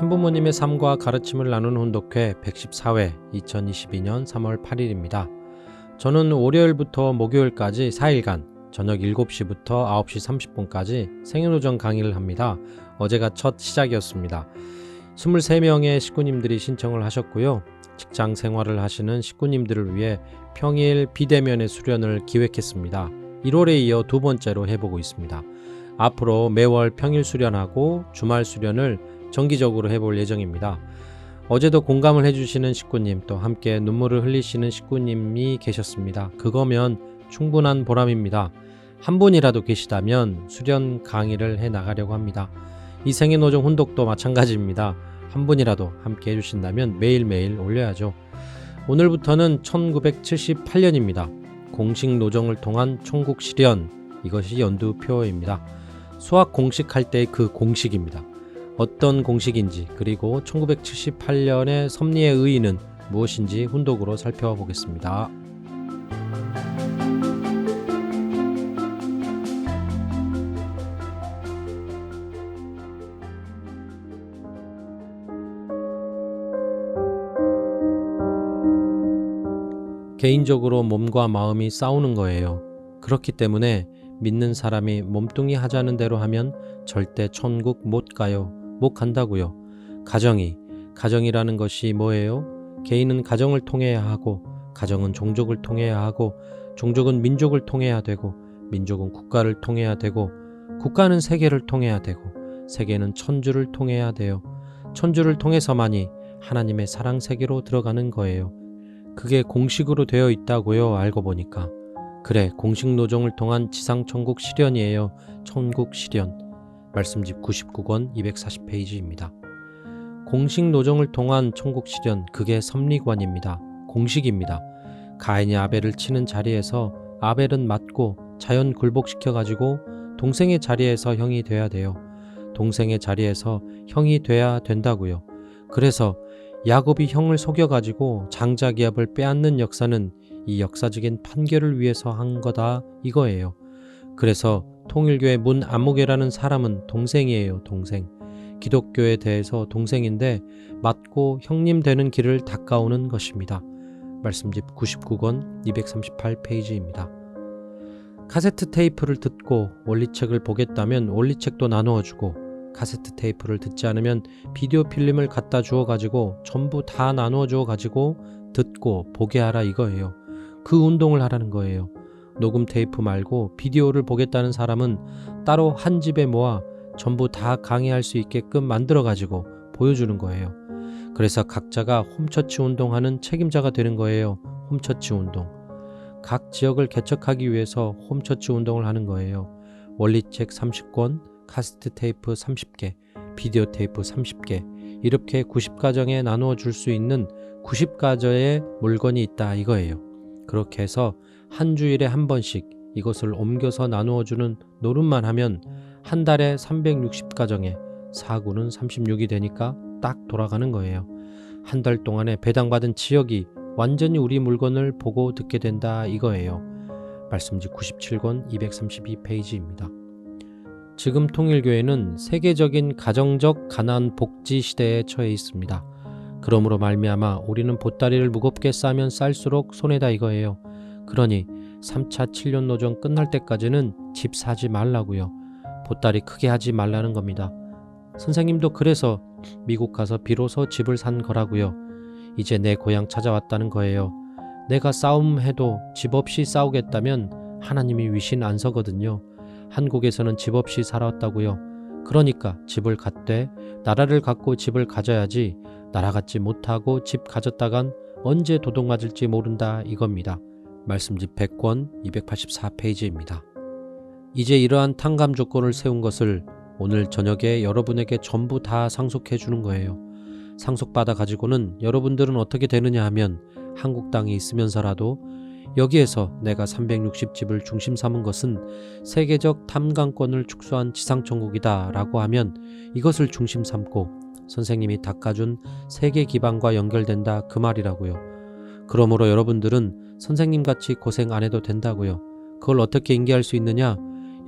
참부모님의 삶과 가르침을 나누는 혼독회 114회 2022년 3월 8일입니다. 저는 월요일부터 목요일까지 4일간 저녁 7시부터 9시 30분까지 생애노정 강의를 합니다. 어제가 첫 시작이었습니다. 23명의 식구님들이 신청을 하셨고요. 직장 생활을 하시는 식구님들을 위해 평일 비대면의 수련을 기획했습니다. 1월에 이어 두 번째로 해보고 있습니다. 앞으로 매월 평일 수련하고 주말 수련을 정기적으로 해볼 예정입니다. 어제도 공감을 해주시는 식구님 또 함께 눈물을 흘리시는 식구님이 계셨습니다. 그거면 충분한 보람입니다. 한 분이라도 계시다면 수련 강의를 해 나가려고 합니다. 이 생애 노정 혼독도 마찬가지입니다. 한 분이라도 함께 해주신다면 매일매일 올려야죠. 오늘부터는 1978년입니다. 공식 노정을 통한 총국 실현 이것이 연두표입니다. 수학 공식 할 때 그 공식입니다. 어떤 공식인지 그리고 1978년의 섭리의 의의는 무엇인지 훈독으로 살펴보겠습니다. 개인적으로 몸과 마음이 싸우는 거예요. 그렇기 때문에 믿는 사람이 몸뚱이 하자는 대로 하면 절대 천국 못 가요. 못 간다고요. 가정이 가정이라는 것이 뭐예요? 개인은 가정을 통해야 하고 가정은 종족을 통해야 하고 종족은 민족을 통해야 되고 민족은 국가를 통해야 되고 국가는 세계를 통해야 되고 세계는 천주를 통해야 돼요. 천주를 통해서만이 하나님의 사랑 세계로 들어가는 거예요. 그게 공식으로 되어 있다고요. 알고 보니까. 그래, 공식 노정을 통한 지상 천국 실현이에요. 천국 실현. 말씀집 99권 240페이지입니다. 공식 노정을 통한 천국 실현, 그게 섭리관입니다. 공식입니다. 가인이 아벨을 치는 자리에서 아벨은 맞고 자연 굴복시켜 가지고 동생의 자리에서 형이 돼야 돼요. 동생의 자리에서 형이 돼야 된다고요. 그래서 야곱이 형을 속여 가지고 장자 기업을 빼앗는 역사는 이 역사적인 판결을 위해서 한 거다 이거예요. 그래서 통일교의 문 안목이라는 사람은 동생이에요, 동생. 기독교에 대해서 동생인데 맞고 형님 되는 길을 닦아오는 것입니다. 말씀집 99권 238페이지입니다. 카세트 테이프를 듣고 원리책을 보겠다면 원리책도 나누어 주고 카세트 테이프를 듣지 않으면 비디오 필름을 갖다 주어 가지고 전부 다 나누어 주어 가지고 듣고 보게 하라 이거예요. 그 운동을 하라는 거예요. 녹음 테이프 말고 비디오를 보겠다는 사람은 따로 한 집에 모아 전부 다 강의할 수 있게끔 만들어 가지고 보여주는 거예요. 그래서 각자가 홈처치 운동하는 책임자가 되는 거예요. 홈처치 운동. 각 지역을 개척하기 위해서 홈처치 운동을 하는 거예요. 원리책 30권, 카스트 테이프 30개, 비디오 테이프 30개, 이렇게 90가정에 나누어 줄 수 있는 90가정의 물건이 있다 이거예요. 그렇게 해서 한 주일에 한 번씩 이것을 옮겨서 나누어 주는 노름만 하면 한 달에 360가정에 4구는 36이 되니까 딱 돌아가는 거예요. 한 달 동안에 배당받은 지역이 완전히 우리 물건을 보고 듣게 된다 이거예요. 말씀지 97권 232페이지입니다. 지금 통일교회는 세계적인 가정적 가난 복지 시대에 처해 있습니다. 그러므로 말미암아 우리는 보따리를 무겁게 싸면 쌀수록 손해다 이거예요. 그러니 3차 7년 노정 끝날 때까지는 집 사지 말라고요. 보따리 크게 하지 말라는 겁니다. 선생님도 그래서 미국 가서 비로소 집을 산 거라고요. 이제 내 고향 찾아왔다는 거예요. 내가 싸움해도 집 없이 싸우겠다면 하나님이 위신 안 서거든요. 한국에서는 집 없이 살았다고요. 그러니까 집을 갖되 나라를 갖고 집을 가져야지 나라 갖지 못하고 집 가졌다간 언제 도둑 맞을지 모른다 이겁니다. 말씀집 100권 284페이지입니다. 이제 이러한 탕감 조건을 세운 것을 오늘 저녁에 여러분에게 전부 다 상속해 주는 거예요. 상속받아 가지고는 여러분들은 어떻게 되느냐 하면 한국 땅에 있으면서라도 여기에서 내가 360집을 중심 삼은 것은 세계적 탐관권을 축소한 지상천국이다 라고 하면 이것을 중심 삼고 선생님이 닦아준 세계 기반과 연결된다 그 말이라고요. 그러므로 여러분들은 선생님 같이 고생 안 해도 된다고요. 그걸 어떻게 인계할 수 있느냐?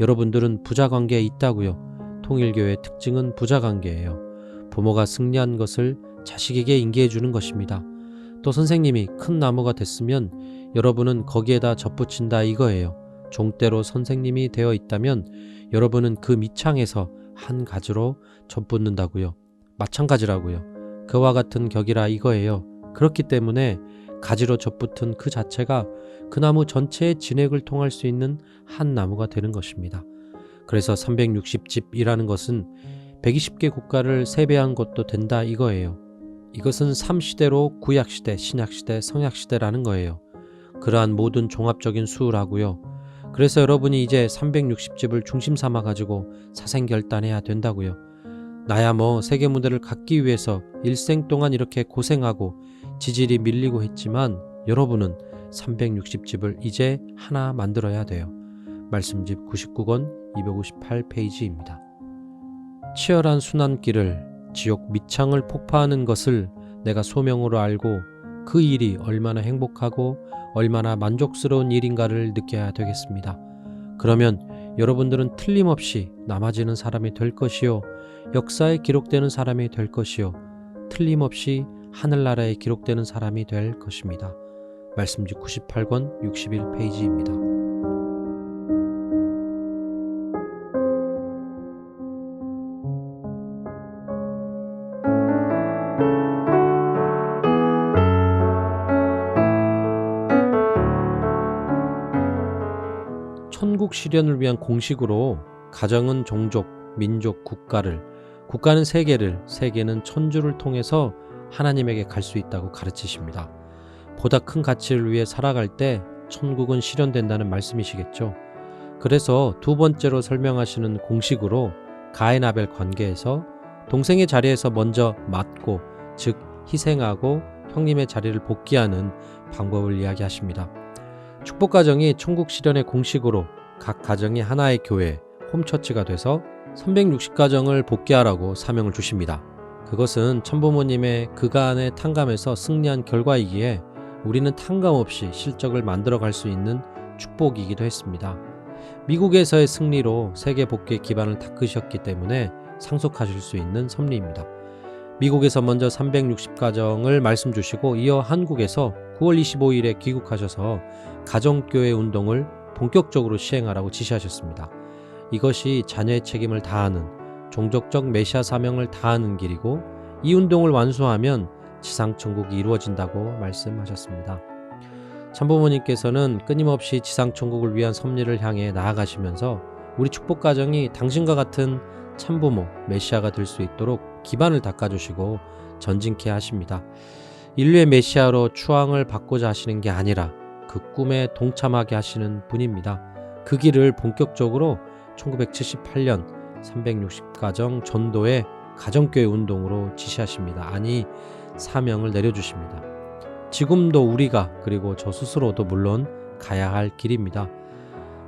여러분들은 부자 관계에 있다고요. 통일교의 특징은 부자 관계예요. 부모가 승리한 것을 자식에게 인계해 주는 것입니다. 또 선생님이 큰 나무가 됐으면 여러분은 거기에다 접붙인다 이거예요. 종대로 선생님이 되어 있다면 여러분은 그 밑창에서 한 가지로 접붙는다고요. 마찬가지라고요. 그와 같은 격이라 이거예요. 그렇기 때문에 가지로 접붙은 그 자체가 그 나무 전체의 진액을 통할 수 있는 한 나무가 되는 것입니다. 그래서 360집이라는 것은 120개 국가를 세배한 것도 된다 이거예요. 이것은 3시대로 구약시대, 신약시대, 성약시대라는 거예요. 그러한 모든 종합적인 수라고요. 그래서 여러분이 이제 360집을 중심 삼아 가지고 사생결단해야 된다고요. 나야 뭐 세계 무대를 갖기 위해서 일생 동안 이렇게 고생하고 지질이 밀리고 했지만 여러분은 360집을 이제 하나 만들어야 돼요. 말씀집 99권 258페이지입니다. 치열한 순환길을 지옥 밑창을 폭파하는 것을 내가 소명으로 알고 그 일이 얼마나 행복하고 얼마나 만족스러운 일인가를 느껴야 되겠습니다. 그러면 여러분들은 틀림없이 남아지는 사람이 될 것이요. 역사에 기록되는 사람이 될 것이요. 틀림없이 하늘나라에 기록되는 사람이 될 것입니다. 말씀지 98권 61페이지입니다. 천국 실현을 위한 공식으로 가정은 종족, 민족, 국가를 국가는 세계를 세계는 천주를 통해서 하나님에게 갈 수 있다고 가르치십니다. 보다 큰 가치를 위해 살아갈 때 천국은 실현된다는 말씀이시겠죠. 그래서 두 번째로 설명하시는 공식으로 가인 아벨 관계에서 동생의 자리에서 먼저 맞고 즉 희생하고 형님의 자리를 복귀하는 방법을 이야기하십니다. 축복 가정이 천국 실현의 공식으로 각 가정이 하나의 교회, 홈처치가 돼서 360 가정을 복귀하라고 사명을 주십니다. 그것은 천부모님의 그간의 탕감에서 승리한 결과이기에 우리는 탕감 없이 실적을 만들어 갈 수 있는 축복이기도 했습니다. 미국에서의 승리로 세계 복귀의 기반을 닦으셨기 때문에 상속하실 수 있는 섭리입니다. 미국에서 먼저 360가정을 말씀 주시고 이어 한국에서 9월 25일에 귀국하셔서 가정교회 운동을 본격적으로 시행하라고 지시하셨습니다. 이것이 자녀의 책임을 다하는 종족적 메시아 사명을 다하는 길이고 이 운동을 완수하면 지상천국이 이루어진다고 말씀하셨습니다. 참부모님께서는 끊임없이 지상천국을 위한 섭리를 향해 나아가시면서 우리 축복가정이 당신과 같은 참부모, 메시아가 될 수 있도록 기반을 닦아주시고 전진케 하십니다. 인류의 메시아로 추앙을 받고자 하시는 게 아니라 그 꿈에 동참하게 하시는 분입니다. 그 길을 본격적으로 1978년 360가정 전도의 가정교회 운동으로 지시하십니다. 아니, 사명을 내려주십니다. 지금도 우리가 그리고 저 스스로도 물론 가야 할 길입니다.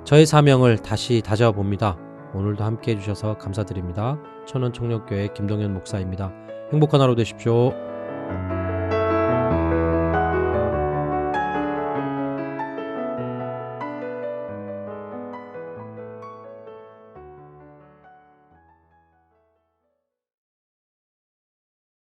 저의 사명을 다시 다져와 봅니다. 오늘도 함께 해주셔서 감사드립니다. 천원청년교회 김동현 목사입니다. 행복한 하루 되십시오.